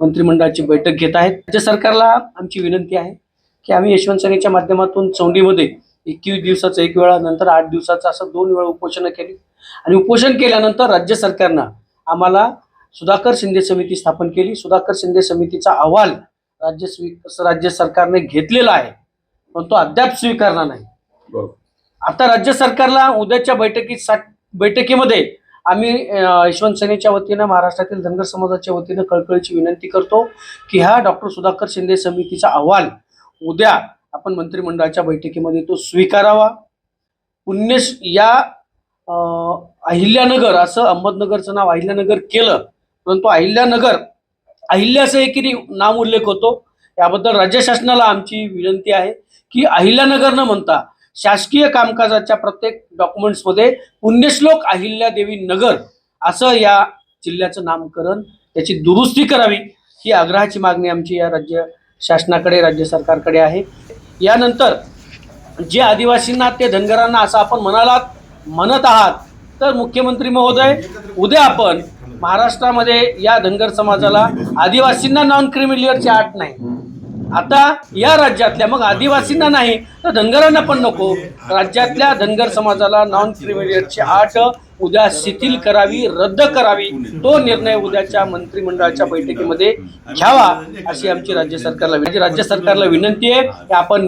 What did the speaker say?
मंत्रिमंडळाची बैठक घेत आहेत. राज्य सरकारला आमची विनंती आहे की आम्ही यशवंत सेनेच्या माध्यमातून चौंडीमध्ये एकवीस दिवसाचं एक वेळा नंतर आठ दिवसाचं असं दोन वेळा उपोषणं केली. आणि उपोषण केल्यानंतर राज्य सरकारनं आम्हाला सुधाकर शिंदे समिती स्थापन केली. सुधाकर शिंदे समितीचा अहवाल राज्य स्वी राज्य सरकारने घेतलेला आहे. पण तो अद्याप स्वीकारला नाही. बरोबर. आता राज्य सरकारला उद्याच्या बैठकीत बैठकीमध्ये आम्ही यशवंत सेनेच्या वतीनं महाराष्ट्रातील धनगर समाजाच्या वतीनं कळकळीची विनंती करतो की हा डॉक्टर सुधाकर शिंदे समितीचा अहवाल उद्या आपण मंत्रिमंडळाच्या बैठकीमध्ये तो स्वीकारावा. पुण्यश या अहिल्यानगर असं अहमदनगरचं नाव अहिल्यानगर केलं परंतु अहिल्यानगर अहिल्याचं एकेरी नाव उल्लेख होतो याबद्दल राज्य शासनाला आमची विनंती आहे की अहिल्यानगर न म्हणता शासकीय कामकाजाच्या प्रत्येक डॉक्युमेंट्समध्ये पुण्यश्लोक अहिल्यादेवी नगर असं या जिल्ह्याचं नामकरण त्याची दुरुस्ती करावी ही आग्रहाची मागणी आमची या राज्य शासनाकडे राज्य सरकारकडे आहे. यानंतर जे आदिवासींना ते धनगरांना असं आपण म्हणालात म्हणत आहात तर मुख्यमंत्री महोदय उद्या आपण महाराष्ट्रामध्ये या धनगर समाजाला आदिवासींना नॉन क्रिमिलियरची आट नाही आता या राज्यातल्या मग आदिवासींना नाही तर धनगरांना पण नको. राज्यातल्या धनगर समाजाला नॉन क्रिमिलियरची आट उद्या शिथिल करावी रद्द करावी तो निर्णय उद्याच्या मंत्रिमंडळाच्या बैठकीमध्ये घ्यावा अशी आमची राज्य सरकारला राज्य सरकारला विनंती आहे. की आपण